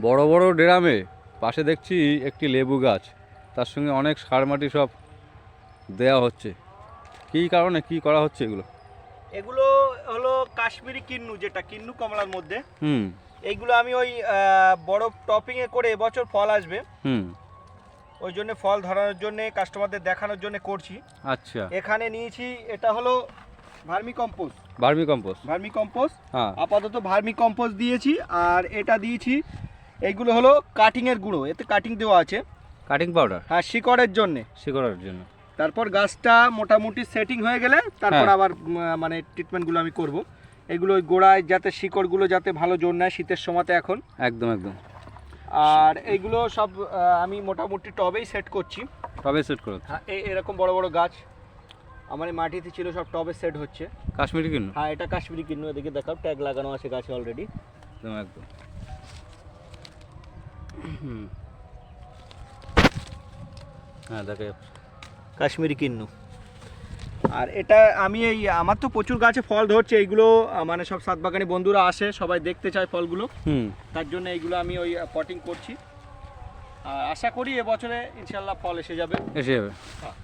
বড় বড় ড্রামে পাশে দেখছি একটি লেবু গাছ। তার সঙ্গে অনেক সার মাটি সব দেওয়া হচ্ছে। কী কারণে কি করা হচ্ছে এগুলো? এগুলো হলো কাশ্মীরি কিন্নু যেটা কিন্নু কমলার মধ্যে। হুম। এইগুলো আমি ওই বড় টপিংয়ে করে এবছর ফল আসবে। হুম। ওই জন্য ফল ধরানোর জন্য কাস্টমারদের দেখানোর জন্য করছি। আচ্ছা। এখানে নিয়েছি এটা হলো vermi compost. Vermicompost. Vermi compost. হ্যাঁ। আপাতত ভার্মি কম্পোস্ট দিয়েছি আর এটা দিয়েছি এইগুলো হলো কাটিংয়ের গুঁড়ো এতে কাটিং দেওয়া আছে। কাটিং পাউডার হ্যাঁ শিকড়ের জন্যে। শিকড়ের জন্য। তারপর গাছটা মোটামুটি সেটিং হয়ে গেলে তারপর হ্যাঁ। আবার মানে ট্রিটমেন্টগুলো আমি করব। এগুলো ওই গোড়ায় যাতে শিকড়গুলো যাতে ভালো জোর নেয় শীতের সময়তে এখন। একদম একদম। আর এইগুলো সব আমি মোটামুটি টবেই সেট করছি। টবে সেট করো হ্যাঁ এই এরকম বড় বড় গাছ আমার এই মাটিতে ছিল সব টবে সেট হচ্ছে। কাশ্মীরি কিনুন? হ্যাঁ এটা কাশ্মীরি কিন্ন এদিকে দেখাও ট্যাগ লাগানো আছে গাছে অলরেডি একদম একদম। হ্যাঁ দেখা কাশ্মীরি কিন্নু। আর এটা আমি এই আমার তো প্রচুর গাছে ফল ধরছে এইগুলো মানে সব সাত বাগানি বন্ধুরা আসে সবাই দেখতে চায় ফলগুলো। হুম। তার জন্য এইগুলো আমি ওই পটিং করছি। আর আশা করি এবছরে ইনশাল্লাহ ফল এসে যাবে। এসে যাবে। হ্যাঁ।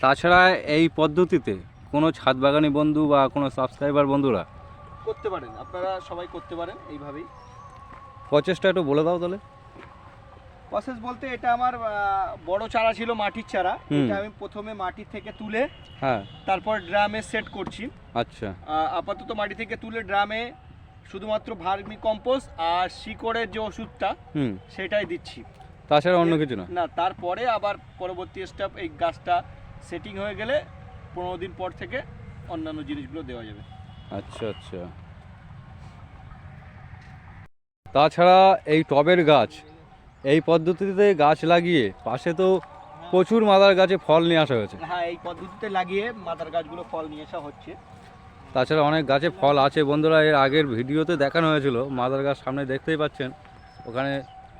তাছাড়া এই পদ্ধতিতে কোনো ছাদ বাগানি বন্ধু বা কোনো সাবস্ক্রাইবার বন্ধুরা করতে পারেন। আপনারা সবাই করতে পারেন এইভাবেই। প্রচেষ্টা একটু বলে দাও তাহলে। প্রসেস বলতে এটা আমার বড় চারা ছিল মাটির চারা। এটা আমি প্রথমে মাটি থেকে তুলে হ্যাঁ। তারপর ড্রামে সেট করছি। আচ্ছা। আপাতত মাটি থেকে তুলে ড্রামে শুধুমাত্র ভার্মি কম্পোস্ট আর শিকড়ের যে ওষুধটা হুম। সেটাই দিচ্ছি। তাছাড়া অন্য কিছু না? না তারপরে আবার পরবর্তী স্টেপ এই গাছটা সেটিং হয়ে গেলে পনেরো দিন পর থেকে অন্যান্য জিনিসগুলো দেওয়া যাবে। আচ্ছা আচ্ছা। তাছাড়া এই টবের গাছ এই পদ্ধতিতে গাছ লাগিয়ে পাশে তো প্রচুর মাদার গাছে ফল নিয়ে আসা হয়েছে। হ্যাঁ এই পদ্ধতিতে লাগিয়ে মাদার গাছগুলো ফল নিয়ে আসা হচ্ছে। তাছাড়া অনেক গাছে ফল আছে বন্ধুরা এর আগের ভিডিওতে দেখানো হয়েছিল মাদার গাছ সামনে দেখতেই পাচ্ছেন। ওখানে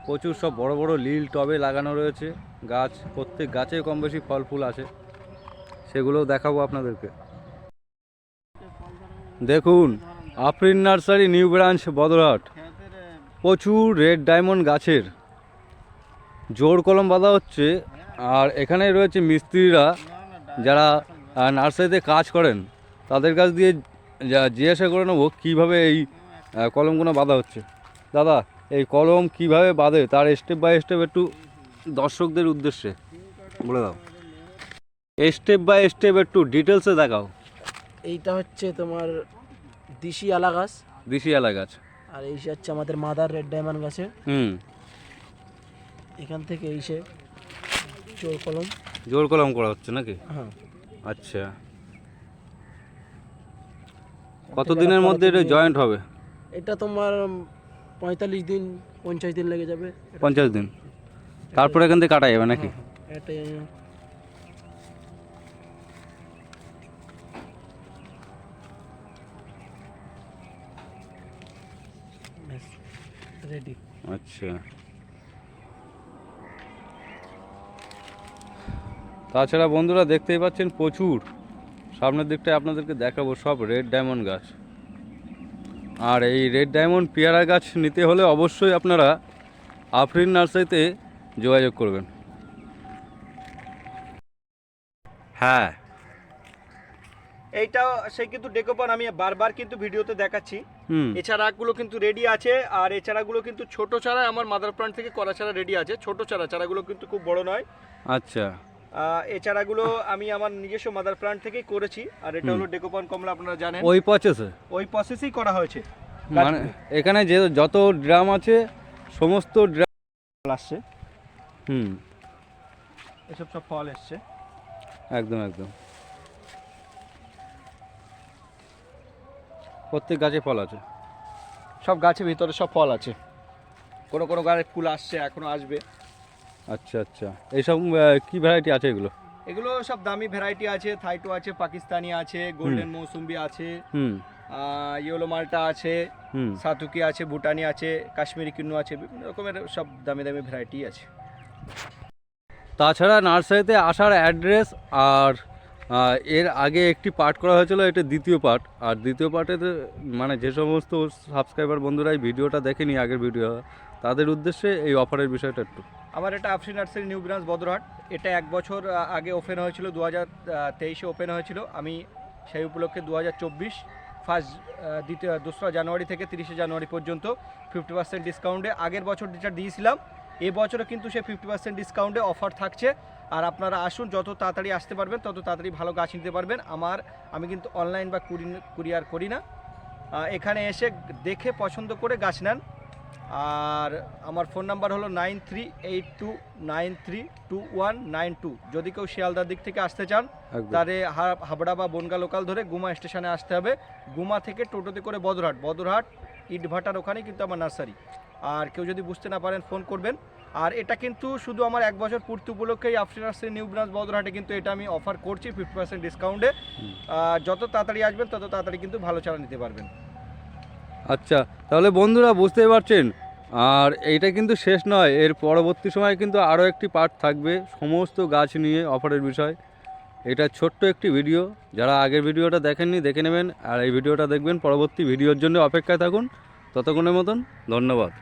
প্রচুর সব বড় বড় লিল টবে লাগানো রয়েছে গাছ প্রত্যেক গাছে কম বেশি ফল ফুল আছে। সেগুলোও দেখাবো আপনাদেরকে। দেখুন Afrin nursery new branch Badarhat. প্রচুর রেড ডায়মন্ড গাছের। জোর কলম বাঁধা হচ্ছে। আর এখানে রয়েছে মিস্ত্রিরা যারা নার্সারিতে কাজ করেন। তাদের কাছ দিয়ে যা- জিজ্ঞাসা করে নেব কীভাবে এই কলমগুলো বাঁধা হচ্ছে। দাদা এই কলম কীভাবে বাঁধে? তার স্টেপ বাই স্টেপ একটু দর্শকদের উদ্দেশ্যে বলে দাও। স্টেপ বাই স্টেপ একটু ডিটেলসে দেখাও। এইটা হচ্ছে তোমার দিশি আলা গাছ। দিশি এলা গাছ। আর এই হচ্ছে আমাদের মাদার রেড ডায়মন্ড গাছে। হুম। এখান থেকে এই সে চোর কলম। জোর কলম করা হচ্ছে নাকি? হ্যাঁ। আচ্ছা। কত দিনের মধ্যে এটা জয়েন্ট হবে? এটা তোমার পঁয়তাল্লিশ দিন পঞ্চাশ দিন লেগে যাবে। পঞ্চাশ দিন। তারপরে এখান থেকে কাটা যাবে নাকি? এটা রেডি আচ্ছা। তাছাড়া বন্ধুরা দেখতেই পাচ্ছেন প্রচুর। সামনের দিকটায় আপনাদেরকে দেখাবো সব রেড ডায়মন্ড গাছ। আর এই রেড ডায়মন্ড পেয়ারা গাছ নিতে হলে অবশ্যই আপনারা আফরিন নার্সারিতে যোগাযোগ করবেন। হ্যাঁ। এইটা সে কিন্তু ডেকোপান আমি বারবার কিন্তু ভিডিওতে দেখাচ্ছি। হুম। এছাড়াগুলো কিন্তু রেডি আছে আর এছাড়াগুলো কিন্তু ছোট চারা আমার মাদার প্লান্ট থেকে করা চারা রেডি আছে ছোট চারা চারাগুলো কিন্তু খুব বড় নয়। আচ্ছা। এই চারাগুলো আমি আমার নিজস্ব মাদার প্লান্ট থেকেই করেছি আর এটা হলো ডেকোপান কমলা আপনারা জানেন। ওই পচেছে ওই প্রসেসেই করা হয়েছে। মানে এখানে যে যত ড্রাম আছে সমস্ত ড্রাম আসছে। হুম। এসব সব ফল এসছে। একদম একদম। প্রত্যেক গাছে ফল আছে। সব গাছের ভিতরে সব ফল আছে। কোনো কোনো গাছে ফুল আসছে এখনও আসবে। আচ্ছা আচ্ছা। এইসব কি ভ্যারাইটি আছে এগুলো? এগুলো সব দামি ভ্যারাইটি আছে। থাইটো আছে পাকিস্তানি আছে গোল্ডেন মৌসুম্বি আছে ইয়েলো মালটা আছে সাতুকি আছে ভুটানি আছে কাশ্মীরি কিন্নু আছে বিভিন্ন রকমের সব দামি দামি ভ্যারাইটি আছে। তাছাড়া নার্সারিতে আসার অ্যাড্রেস আর এর আগে একটি পার্ট করা হয়েছিল, এটা দ্বিতীয় পার্ট আর দ্বিতীয় পার্টে মানে যে সমস্ত সাবস্ক্রাইবার বন্ধুরা এই ভিডিওটা দেখেনি আগের ভিডিও তাদের উদ্দেশ্যে এই অফারের বিষয়টা একটু। আমার এটা Afrin nursery new branch Badarhat. এটা এক বছর আগে ওপেন হয়েছিল দু হাজার তেইশে ওপেন হয়েছিল। আমি সেই উপলক্ষে দু হাজার চব্বিশ ফার্স্ট দ্বিতীয়, দোসরা জানুয়ারি থেকে তিরিশে জানুয়ারি পর্যন্ত ফিফটি পার্সেন্ট ডিসকাউন্টে আগের বছর যেটা দিয়েছিলাম এবছরও কিন্তু সে ফিফটি পার্সেন্ট ডিসকাউন্টে অফার থাকছে। আর আপনারা আসুন যত তাড়াতাড়ি আসতে পারবেন তত তাড়াতাড়ি ভালো গাছ নিতে পারবেন। আমার আমি কিন্তু অনলাইন বা কুরিয়ার করি না। এখানে এসে দেখে পছন্দ করে গাছ নেন। আর আমার ফোন নাম্বার হলো nine three eight two nine three two one nine two যদি কেউ শিয়ালদার দিক থেকে আসতে চান তাহলে হা- হাবড়া বা বনগা লোকাল ধরে গুমা স্টেশনে আসতে হবে। গুমা থেকে টোটোতে করে বদরহাট। বদরহাট ইটভাটার ওখানেই কিন্তু আমার নার্সারি। আর কেউ যদি বুঝতে না পারেন ফোন করবেন। আর এটা কিন্তু শুধু আমার এক বছর পূর্তি উপলক্ষেই আফটার নার্সারি নিউ ব্রাঞ্চ বদরহাটে কিন্তু এটা আমি অফার করছি ফিফটি পার্সেন্ট ডিসকাউন্টে যত তাড়াতাড়ি আসবেন তত তাড়াতাড়ি কিন্তু ভালো চারা নিতে পারবেন। আচ্ছা তাহলে বন্ধুরা বুঝতেই পারছেন আর এইটা কিন্তু শেষ নয় এর পরবর্তী সময় কিন্তু আরও একটি পার্ট থাকবে সমস্ত গাছ নিয়ে অফারের বিষয়। এটা ছোট্ট একটি ভিডিও যারা আগের ভিডিওটা দেখেননি দেখে নেবেন আর এই ভিডিওটা দেখবেন পরবর্তী ভিডিওর জন্য অপেক্ষায় থাকুন। ততক্ষণের মতন ধন্যবাদ।